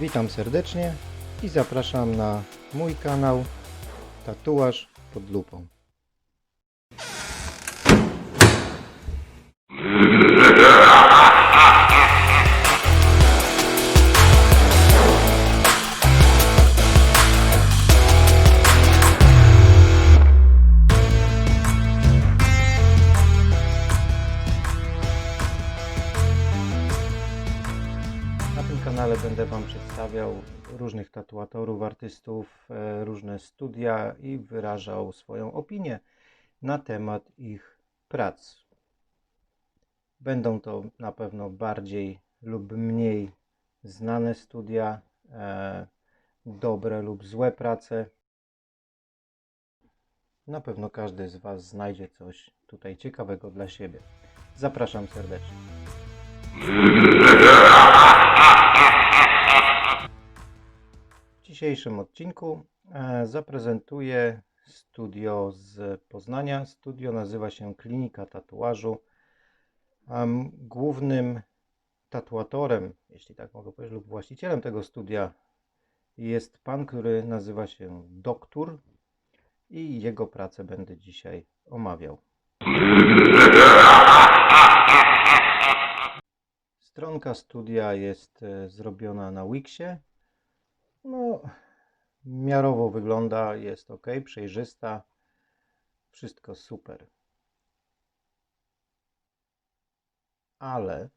Witam serdecznie i zapraszam na mój kanał Tatuaż pod lupą. Na tym kanale będę Wam przedstawiał różnych tatuatorów, artystów, e, różne studia i wyrażał swoją opinię na temat ich prac. Będą to na pewno bardziej lub mniej znane studia, e, dobre lub złe prace. Na pewno każdy z Was znajdzie coś tutaj ciekawego dla siebie. Zapraszam serdecznie. dzisiejszym odcinku e, zaprezentuję studio z Poznania. Studio nazywa się Klinika Tatuażu. Głównym tatuatorem, jeśli tak mogę powiedzieć, lub właścicielem tego studia jest pan, który nazywa się Doktor i jego pracę będę dzisiaj omawiał. Stronka studia jest e, zrobiona na Wixie. No, miarowo wygląda, jest ok, przejrzysta, wszystko super. Ale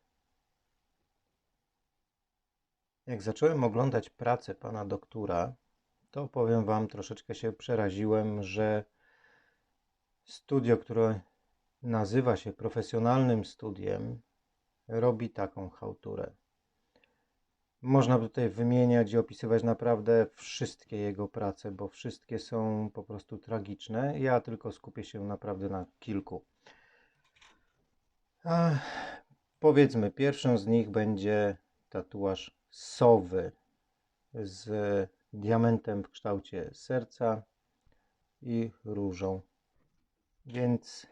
jak zacząłem oglądać pracę pana doktora, to powiem wam, troszeczkę się przeraziłem, że studio, które nazywa się profesjonalnym studiem, robi taką chałturę. Można tutaj wymieniać i opisywać naprawdę wszystkie jego prace, bo wszystkie są po prostu tragiczne. Ja tylko skupię się naprawdę na kilku. A, powiedzmy, pierwszą z nich będzie tatuaż sowy z diamentem w kształcie serca i różą. Więc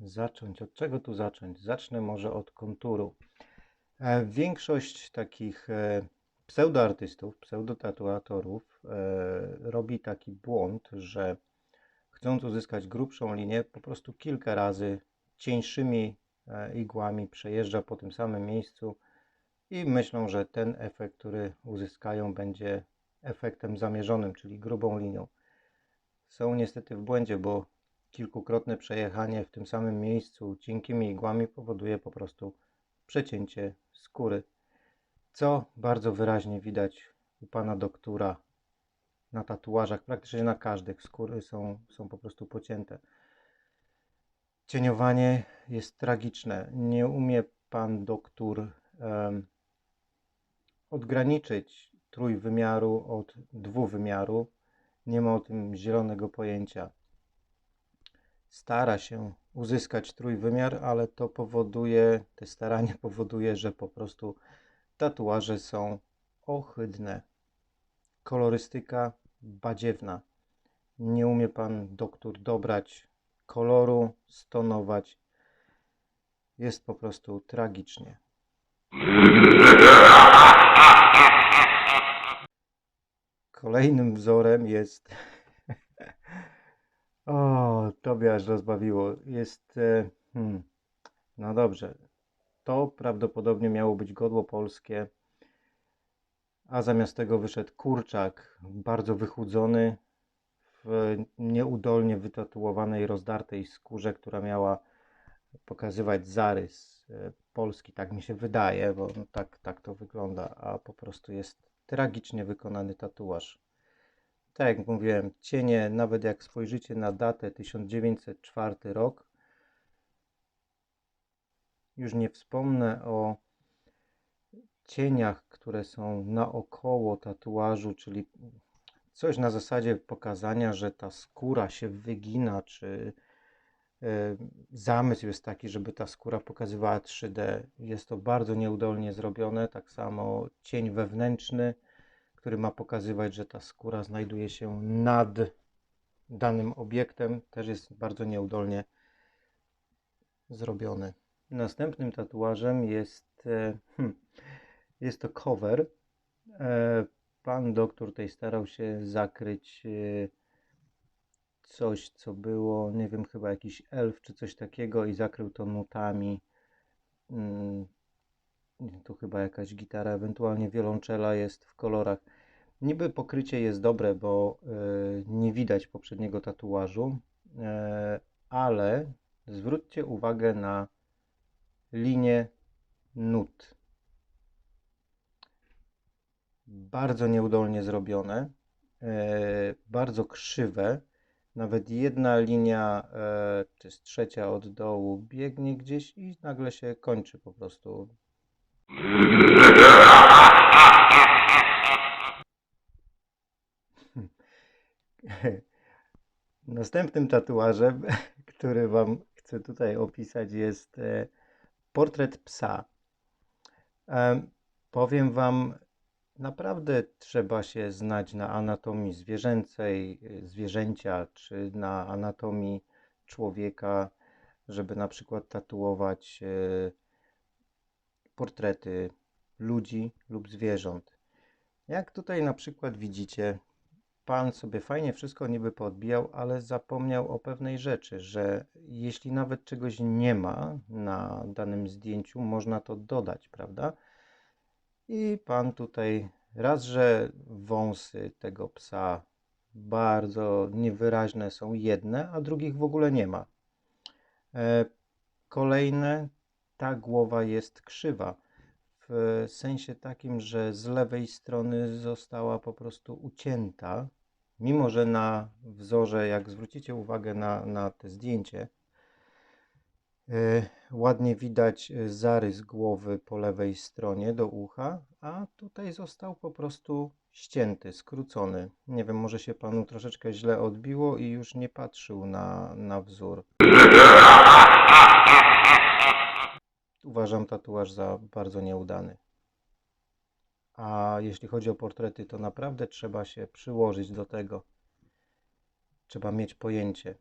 zacząć, od czego tu zacząć? Zacznę może od konturu. E, Większość takich e, pseudoartystów, pseudotatuatorów e, robi taki błąd, że chcąc uzyskać grubszą linię, po prostu kilka razy cieńszymi igłami przejeżdża po tym samym miejscu i myślą, że ten efekt, który uzyskają, będzie efektem zamierzonym, czyli grubą linią. Są niestety w błędzie, bo kilkukrotne przejechanie w tym samym miejscu cienkimi igłami powoduje po prostu przecięcie skóry, co bardzo wyraźnie widać u pana doktora na tatuażach, praktycznie na każdych skóry są, są po prostu pocięte. Cieniowanie jest tragiczne. Nie umie pan doktor em, odgraniczyć trójwymiaru od dwuwymiaru. Nie ma o tym zielonego pojęcia stara się uzyskać trójwymiar, ale to powoduje, te staranie powoduje, że po prostu tatuaże są ohydne. Kolorystyka badziewna. Nie umie pan doktor dobrać koloru, stonować. Jest po prostu tragicznie. Kolejnym wzorem jest to aż rozbawiło. Jest. E, hmm, no dobrze. To prawdopodobnie miało być godło polskie, a zamiast tego wyszedł kurczak, bardzo wychudzony, w nieudolnie wytatuowanej, rozdartej skórze, która miała pokazywać zarys e, Polski. Tak mi się wydaje, bo tak, tak to wygląda, a po prostu jest tragicznie wykonany tatuaż. Tak jak mówiłem, cienie, nawet jak spojrzycie na datę 1904 rok, już nie wspomnę o cieniach, które są naokoło tatuażu, czyli coś na zasadzie pokazania, że ta skóra się wygina, czy e, zamysł jest taki, żeby ta skóra pokazywała 3D. Jest to bardzo nieudolnie zrobione. Tak samo cień wewnętrzny który ma pokazywać, że ta skóra znajduje się nad danym obiektem, też jest bardzo nieudolnie zrobiony. Następnym tatuażem jest, e, hmm, jest to cover E, Pan doktor tutaj starał się zakryć e, coś, co było, nie wiem, chyba jakiś elf czy coś takiego i zakrył to nutami. Tu chyba jakaś gitara, ewentualnie wiolonczela jest w kolorach. Niby pokrycie jest dobre, bo e, nie widać poprzedniego tatuażu, e, ale zwróćcie uwagę na linię nut. Bardzo nieudolnie zrobione, e, bardzo krzywe. Nawet jedna linia, czy trzecia od dołu, biegnie gdzieś i nagle się kończy po prostu. Następnym tatuażem, który Wam chcę tutaj opisać, jest e, portret psa. Em, Powiem Wam, naprawdę trzeba się znać na anatomii zwierzęcej, zwierzęcia, czy na anatomii człowieka, żeby na przykład tatuować e, portrety ludzi lub zwierząt. Jak tutaj na przykład widzicie, pan sobie fajnie wszystko niby podbijał, ale zapomniał o pewnej rzeczy, że jeśli nawet czegoś nie ma na danym zdjęciu, można to dodać, prawda? I pan tutaj raz, że wąsy tego psa bardzo niewyraźne są jedne, a drugich w ogóle nie ma. E, Kolejne, ta głowa jest krzywa. W sensie takim, że z lewej strony została po prostu ucięta, mimo że na wzorze, jak zwrócicie uwagę na, na te zdjęcie, e, ładnie widać zarys głowy po lewej stronie do ucha, a tutaj został po prostu ścięty, skrócony. Nie wiem, może się panu troszeczkę źle odbiło i już nie patrzył na, na wzór. Uważam tatuaż za bardzo nieudany. A jeśli chodzi o portrety, to naprawdę trzeba się przyłożyć do tego. Trzeba mieć pojęcie.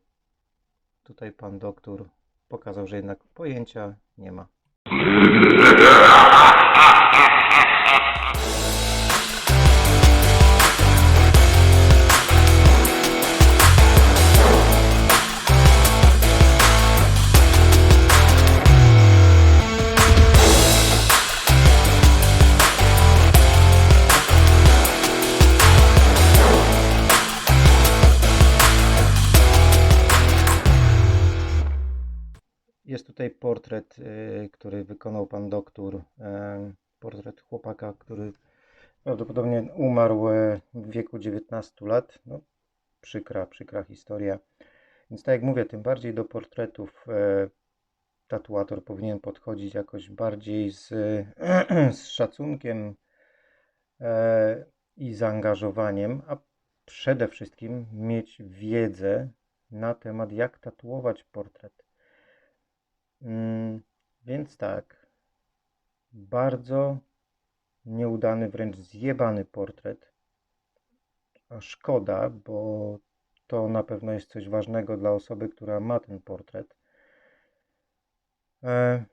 Tutaj pan doktor pokazał, że jednak pojęcia nie ma. Portret, y, który wykonał pan doktor. em, Portret chłopaka, który prawdopodobnie umarł e, w wieku 19 lat. No, przykra, przykra historia. Więc tak jak mówię, tym bardziej do portretów tatuator powinien podchodzić jakoś bardziej z, z szacunkiem i zaangażowaniem, a przede wszystkim mieć wiedzę na temat, jak tatuować portret. Mm, więc tak, bardzo nieudany, wręcz zjebany portret. A szkoda, bo to na pewno jest coś ważnego dla osoby, która ma ten portret. E,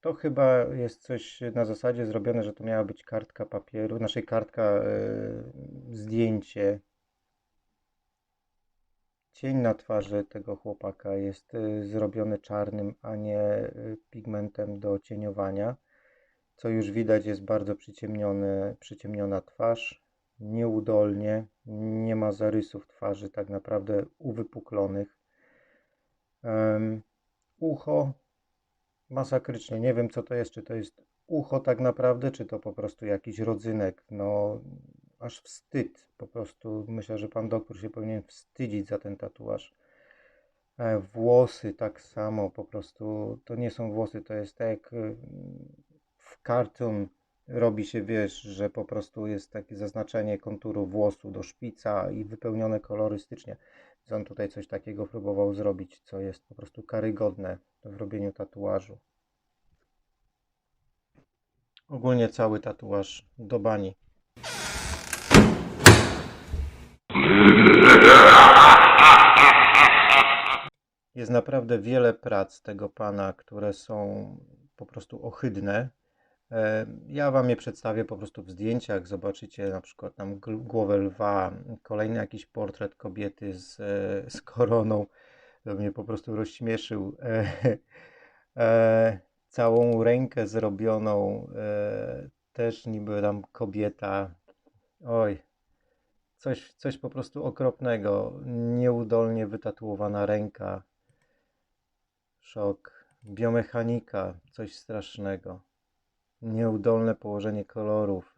to chyba jest coś na zasadzie zrobione, że to miała być kartka papieru, naszej kartka, e, zdjęcie. Cień na twarzy tego chłopaka jest y, zrobiony czarnym, a nie y, pigmentem do cieniowania. Co już widać, jest bardzo przyciemniony, przyciemniona twarz, nieudolnie, nie ma zarysów twarzy tak naprawdę uwypuklonych. Em, ucho masakrycznie, nie wiem co to jest, czy to jest ucho tak naprawdę, czy to po prostu jakiś rodzynek. No, aż wstyd. Po prostu myślę, że pan doktor się powinien wstydzić za ten tatuaż. E, Włosy tak samo, po prostu to nie są włosy, to jest tak jak w cartoon robi się, wiesz, że po prostu jest takie zaznaczenie konturu włosu do szpica i wypełnione kolorystycznie. Więc on tutaj coś takiego próbował zrobić, co jest po prostu karygodne w robieniu tatuażu. Ogólnie cały tatuaż do bani. Jest naprawdę wiele prac tego pana, które są po prostu ohydne. E, Ja Wam je przedstawię po prostu w zdjęciach. Zobaczycie na przykład tam głowę lwa, kolejny jakiś portret kobiety z, e, z koroną. To mnie po prostu rozśmieszył. E, Całą rękę zrobioną, też niby tam kobieta. Oj, coś, coś po prostu okropnego. Nieudolnie wytatuowana ręka. Szok. Biomechanika, coś strasznego. Nieudolne położenie kolorów.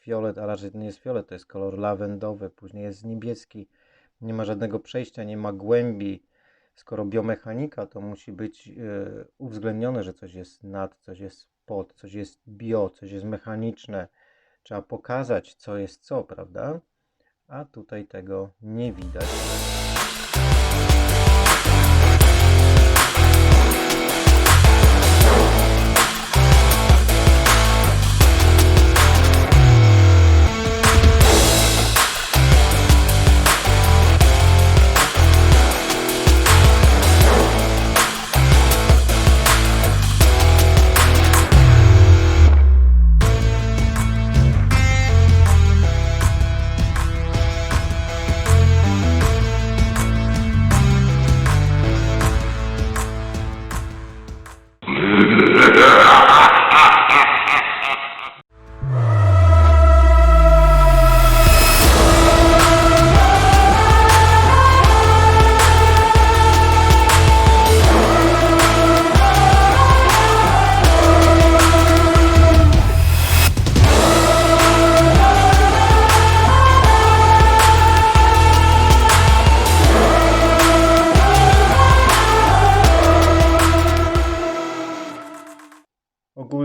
Fiolet, a raczej to nie jest fiolet, to jest kolor lawendowy, później jest niebieski. Nie ma żadnego przejścia, nie ma głębi. Skoro biomechanika, to musi być e, uwzględnione, że coś jest nad, coś jest pod, coś jest bio, coś jest mechaniczne. Trzeba pokazać, co jest co, prawda? A tutaj tego nie widać.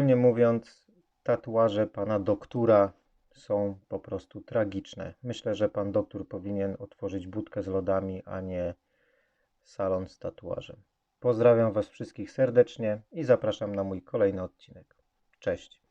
Ogólnie mówiąc, tatuaże pana doktora są po prostu tragiczne. Myślę, że pan doktor powinien otworzyć budkę z lodami, a nie salon z tatuażem. Pozdrawiam was wszystkich serdecznie i zapraszam na mój kolejny odcinek. Cześć.